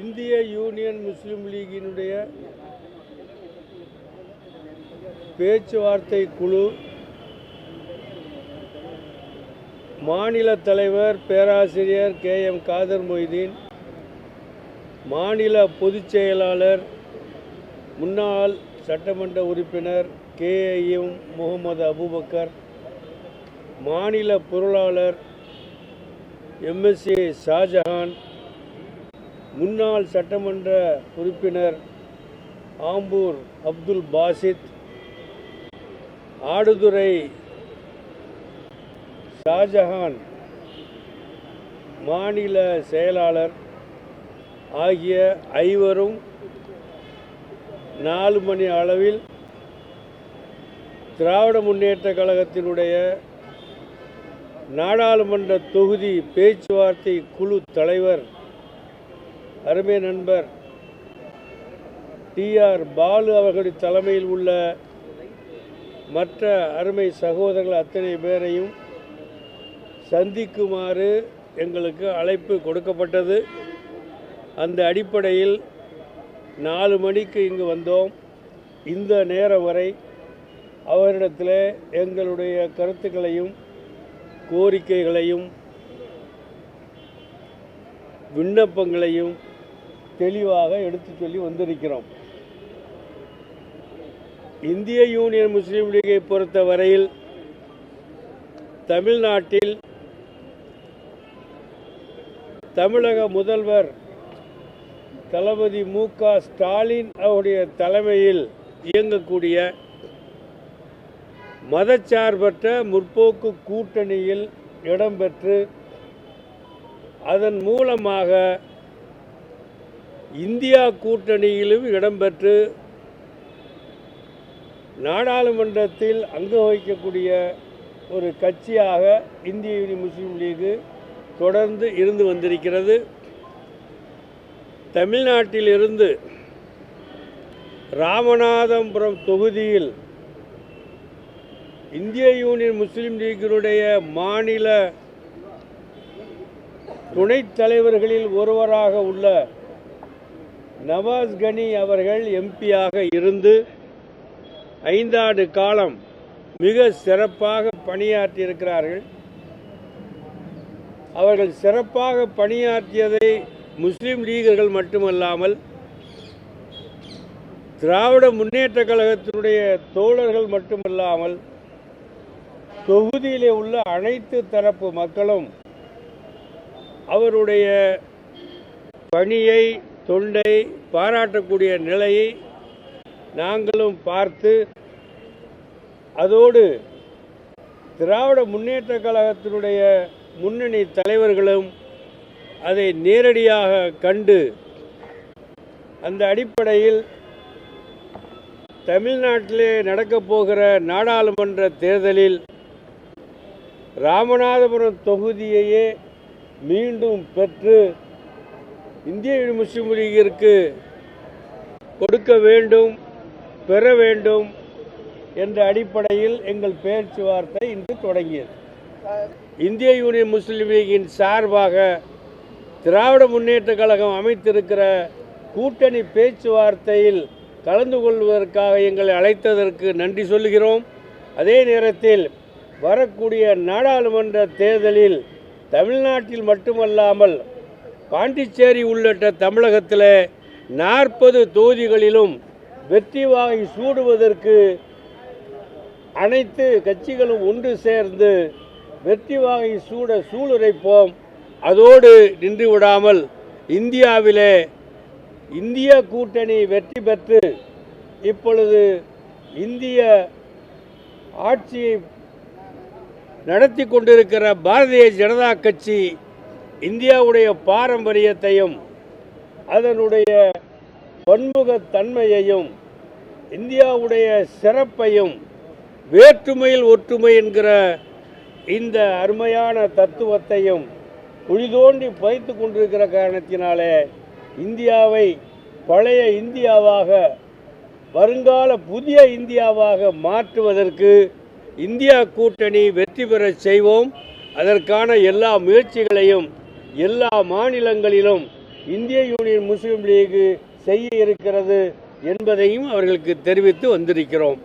இந்திய யூனியன் முஸ்லீம் லீகினுடைய பேச்சுவார்த்தை குழு மாநில தலைவர் பேராசிரியர் கே எம் காதர் மொய்தீன் மாநில பொதுச் செயலாளர் முன்னாள் சட்டமன்ற உறுப்பினர் கே எம் முகமது அபுபக்கர் மாநில பொருளாளர் எம்எஸ்ஏ ஷாஜஹான் முன்னாள் சட்டமன்ற உறுப்பினர் ஆம்பூர் அப்துல் பாசித் ஆடுதுறை ஷாஜஹான் மாநில செயலாளர் ஆகிய ஐவரும் நாலு மணி அளவில் திராவிட முன்னேற்ற கழகத்தினுடைய நாடாளுமன்ற தொகுதி பேச்சுவார்த்தை குழு தலைவர் அருமை நண்பர் டிஆர் பாலு அவர்களுடைய தலைமையில் உள்ள மற்ற அருமை சகோதரர்கள் அத்தனை பேரையும் சந்திக்குமாறு எங்களுக்கு அழைப்பு கொடுக்கப்பட்டது. அந்த அடிப்படையில் நாலு மணிக்கு இங்கு வந்தோம். இந்த நேரம் வரை அவரிடத்தில் எங்களுடைய கருத்துக்களையும் கோரிக்கைகளையும் விண்ணப்பங்களையும் தெளிவாக எடுத்து சொல்லி வந்திருக்கிறோம். இந்திய யூனியன் முஸ்லீம் லீகை பொறுத்த வரையில் தமிழ்நாட்டில் தமிழக முதல்வர் தளபதி மு க ஸ்டாலின் அவருடைய தலைமையில் இயங்கக்கூடிய மதச்சார்பற்ற முற்போக்கு கூட்டணியில் இடம்பெற்று அதன் மூலமாக இந்தியா கூட்டணியிலும் இடம்பெற்று நாடாளுமன்றத்தில் அங்கம் வகிக்கக்கூடிய ஒரு கட்சியாக இந்திய யூனியன் முஸ்லீம் லீகு தொடர்ந்து இருந்து வந்திருக்கிறது. தமிழ்நாட்டிலிருந்து ராமநாதபுரம் தொகுதியில் இந்திய யூனியன் முஸ்லீம் லீக்கினுடைய மாநில துணைத் தலைவர்களில் ஒருவராக உள்ள நவாஸ் கனி அவர்கள் எம்பியாக இருந்து ஐந்தாண்டு காலம் மிக சிறப்பாக பணியாற்றியிருக்கிறார்கள். அவர்கள் சிறப்பாக பணியாற்றியதை முஸ்லீம் லீகர்கள் மட்டுமல்லாமல் திராவிட முன்னேற்ற கழகத்தினுடைய தோழர்கள் மட்டுமல்லாமல் தொகுதியிலே உள்ள அனைத்து தரப்பு மக்களும் அவருடைய பணியை தொண்டை பாராட்டக்கூடிய நிலையை நாங்களும் பார்த்து அதோடு திராவிட முன்னேற்ற கழகத்தினுடைய முன்னணி தலைவர்களும் அதை நேரடியாக கண்டு அந்த அடிப்படையில் தமிழ்நாட்டிலே நடக்கப் போகிற நாடாளுமன்ற தேர்தலில் ராமநாதபுரம் தொகுதியையே மீண்டும் பெற்று இந்திய முஸ்லிம் லீகிற்கு கொடுக்க வேண்டும் பெற வேண்டும் என்ற அடிப்படையில் எங்கள் பேச்சுவார்த்தை இன்று தொடங்கியது. இந்திய யூனியன் முஸ்லீம் லீகின் சார்பாக திராவிட முன்னேற்ற கழகம் அமைத்திருக்கிற கூட்டணி பேச்சுவார்த்தையில் கலந்து கொள்வதற்காக எங்களை அழைத்ததற்கு நன்றி சொல்கிறோம் அதே நேரத்தில் வரக்கூடிய நாடாளுமன்ற தேர்தலில் தமிழ்நாட்டில் மட்டுமல்லாமல் பாண்டிச்சேரி உள்ளிட்ட தமிழகத்தில் நாற்பது தொகுதிகளிலும் வெற்றி வாகை சூடுவதற்கு அனைத்து கட்சிகளும் ஒன்று சேர்ந்து வெற்றி வாகை சூட சூளுரைப்போம். அதோடு நின்று விடாமல் இந்தியாவிலே இந்திய கூட்டணி வெற்றி பெற்று இப்பொழுது இந்திய ஆட்சியை நடத்தி கொண்டிருக்கிற பாரதிய ஜனதா கட்சி இந்தியாவுடைய பாரம்பரியத்தையும் அதனுடைய பன்முகத்தன்மையையும் இந்தியாவுடைய சிறப்பையும் வேற்றுமையில் ஒற்றுமை என்கிற இந்த அருமையான தத்துவத்தையும் குழிதோண்டி பதித்து கொண்டிருக்கிற காரணத்தினாலே இந்தியாவை பழைய இந்தியாவாக வருங்கால புதிய இந்தியாவாக மாற்றுவதற்கு இந்தியா கூட்டணி வெற்றி பெறச் செய்வோம். அதற்கான எல்லா முயற்சிகளையும் எல்லா மாநிலங்களிலும் இந்திய யூனியன் முஸ்லீம் லீக் செய்ய இருக்கிறது என்பதையும் அவர்களுக்கு தெரிவித்து வந்திருக்கிறோம்.